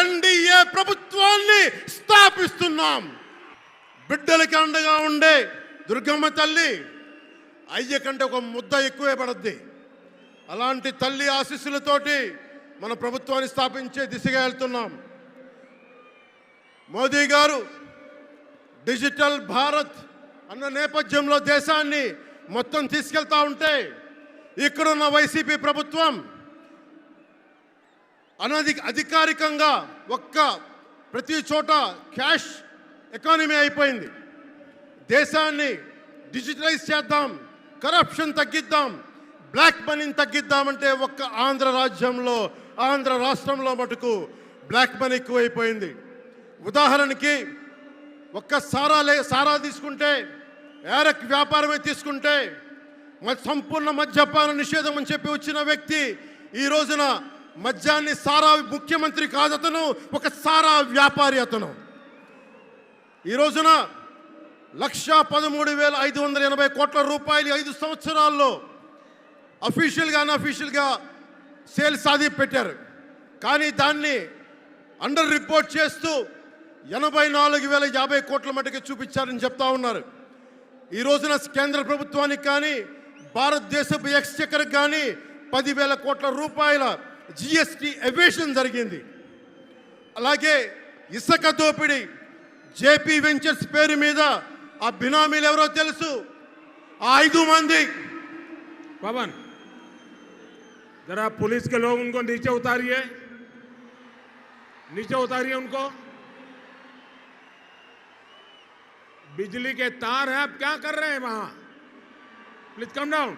NDA ప్రభుత్వాన్ని స్థాపిస్తున్నాం. బిడ్డలకి అండగా ఉండే దుర్గమ్మ తల్లి అయ్య కంటే ఒక ముద్ద ఎక్కువే పడద్ది. అలాంటి తల్లి ఆశీస్సులతోటి మన ప్రభుత్వాన్ని స్థాపించే దిశగా వెళ్తున్నాం. మోదీ గారు డిజిటల్ భారత్ అన్న నేపథ్యంలో దేశాన్ని మొత్తం తీసుకెళ్తా ఉంటే ఇక్కడున్న వైసీపీ ప్రభుత్వం అనధి అధికారికంగా ఒక్క ప్రతి చోట క్యాష్ ఎకానమీ అయిపోయింది. దేశాన్ని డిజిటలైజ్ చేద్దాం కరప్షన్ తగ్గిద్దాం బ్లాక్ మనీని తగ్గిద్దామంటే ఒక్క ఆంధ్ర రాజ్యంలో ఆంధ్ర రాష్ట్రంలో మటుకు బ్లాక్ మనీ ఎక్కువైపోయింది. ఉదాహరణకి ఒక్క సారా లే సారా తీసుకుంటే ఏరక్ వ్యాపారమే తీసుకుంటే సంపూర్ణ మద్యపాన నిషేధం అని చెప్పి వచ్చిన వ్యక్తి ఈ రోజున మద్యాన్ని సారా ముఖ్యమంత్రి కాదు అతను ఒక సారా వ్యాపారి అతను. ఈ రోజున లక్షా పదమూడు వేల ఐదు వందల ఎనభై కోట్ల రూపాయలు ఐదు సంవత్సరాల్లో అఫీషియల్గా అన్అఫీషియల్గా సేల్స్ సాధి పెట్టారు. కానీ దాన్ని అండర్ రిపోర్ట్ చేస్తూ ఎనభై నాలుగు వేల యాభై కోట్ల మటుకు చూపించారని చెప్తా ఉన్నారు. ఈ రోజున కేంద్ర ప్రభుత్వానికి కానీ భారతదేశపు ఎక్స్చెక్కర్కి కానీ పదివేల కోట్ల రూపాయల జిఎస్టి ఎవేషన్ జరిగింది అలాగే ఇసుక దోపిడీ జేపీ వెంచర్స్ పేరు మీద ఆ బినామీలు ఎవరో తెలుసు ఆ ఐదు మంది पवन जरा पुलिस के लोग उनको नीचे उतारिए नीचे उतारिए उनको बिजली के तार हैं आप क्या कर रहे हैं वहां प्लीज कम डाउन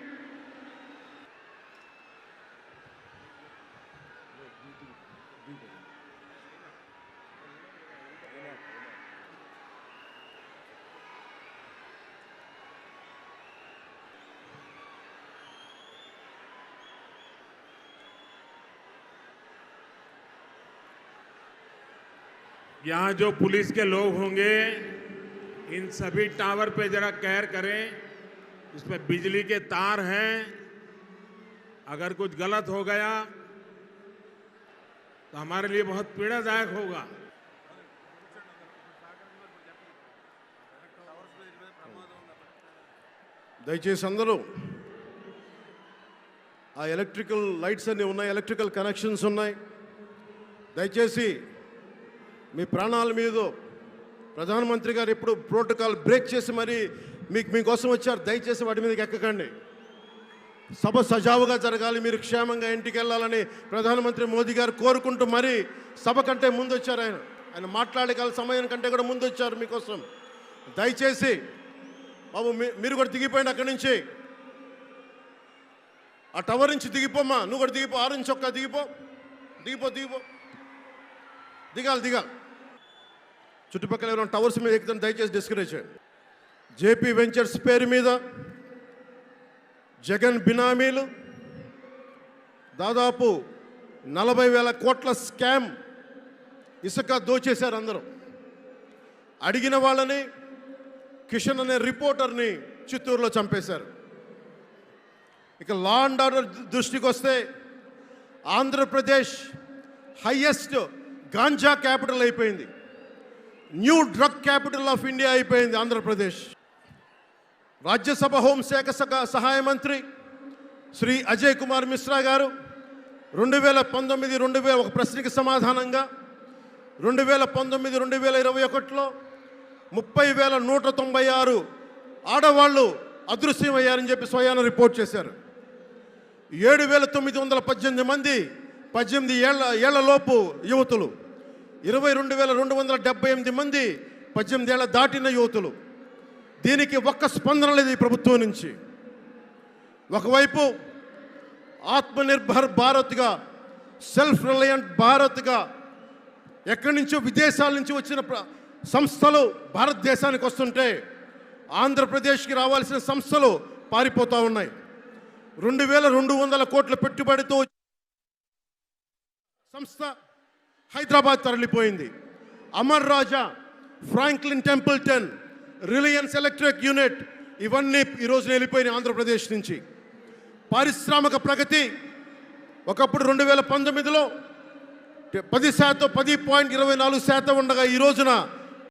यहाँ जो पुलिस के लोग होंगे इन सभी टावर पे जरा कैर करें इसमें बिजली के तार हैं अगर कुछ गलत हो गया तो हमारे लिए बहुत पीड़ादायक होगा దయచేసి అందరూ ఆ ఎలక్ట్రికల్ లైట్స్ అన్నీ ఉన్నాయి ఎలక్ట్రికల్ కనెక్షన్స్ ఉన్నాయి దయచేసి మీ ప్రాణాల మీద ప్రధానమంత్రి గారు ఎప్పుడు ప్రోటోకాల్ బ్రేక్ చేసి మరి మీకు మీకోసం వచ్చారు దయచేసి వాటి మీదకి ఎక్కకండి. సభ సజావుగా జరగాలి మీరు క్షేమంగా ఇంటికి వెళ్ళాలని ప్రధానమంత్రి మోదీ గారు కోరుకుంటూ మరీ సభ కంటే ముందు వచ్చారు ఆయన. ఆయన మాట్లాడగల సమయం కంటే కూడా ముందు వచ్చారు మీకోసం. దయచేసి బాబు మీ- మీరు కూడా దిగిపోయింది అక్కడి నుంచి. ఆ టవర్ నుంచి దిగిపోమ్మా నువ్వు కూడా దిగిపో ఆరు నుంచి ఒక్క దిగిపో. దిగిపో దిగిపో. దిగాలి దిగాలి. చుట్టుపక్కల ఎవరైనా టవర్స్ మీద ఎక్కుతాను దయచేసి డిస్కరేజ్ చేయండి. జేపీ వెంచర్స్ పేరు మీద జగన్ బినామీలు దాదాపు నలభై వేల కోట్ల స్కామ్ ఇసుక దోచేశారు అందరూ. అడిగిన వాళ్ళని కిషన్ అనే రిపోర్టర్ని చిత్తూరులో చంపేశారు. ఇక లా అండ్ ఆర్డర్ దృష్టికి వస్తే ఆంధ్రప్రదేశ్ హయ్యెస్ట్ గాంజా క్యాపిటల్ అయిపోయింది. New drug capital of India అయిపోయింది ఆంధ్రప్రదేశ్. రాజ్యసభ హోంశాఖ సహ- సహాయ మంత్రి శ్రీ అజయ్ కుమార్ మిశ్రా గారు రెండు వేల పంతొమ్మిది రెండు వేల ఒక ప్రశ్నకి సమాధానంగా రెండు వేల పంతొమ్మిది రెండు వేల ఇరవై ఒకటిలో ముప్పై వేల నూట తొంభై ఆరు ఆడవాళ్ళు అదృశ్యమయ్యారని చెప్పి స్వయాన రిపోర్ట్ చేశారు. ఏడు వేల తొమ్మిది వందల పద్దెనిమిది మంది పద్దెనిమిది ఏళ్ళ ఏళ్ళలోపు యువతులు ఇరవై రెండు వేల రెండు వందల డెబ్బై ఎనిమిది మంది పద్దెనిమిదేళ్ళ దాటిన యువతులు. దీనికి ఒక్క స్పందన లేదు ఈ ప్రభుత్వం నుంచి. ఒకవైపు ఆత్మనిర్భర్ భారత్గా సెల్ఫ్ రిలయంట్ భారత్గా ఎక్కడి నుంచో విదేశాల నుంచి వచ్చిన ప్ర- సంస్థలు భారతదేశానికి వస్తుంటే ఆంధ్రప్రదేశ్కి రావాల్సిన సంస్థలు పారిపోతూ ఉన్నాయి. రెండు వేల రెండు వందల కోట్ల పెట్టుబడితో సంస్థ Hyderabad తరలిపోయింది. Amar Raja Franklin Templeton Reliance electric unit ఇవన్నీ ఈరోజు వెళ్ళిపోయినాయి ఆంధ్రప్రదేశ్ నుంచి. పారిశ్రామిక ప్రగతి ఒకప్పుడు రెండు వేల పంతొమ్మిదిలో పది శాతం పది పాయింట్ ఇరవై నాలుగు శాతం ఉండగా ఈ రోజున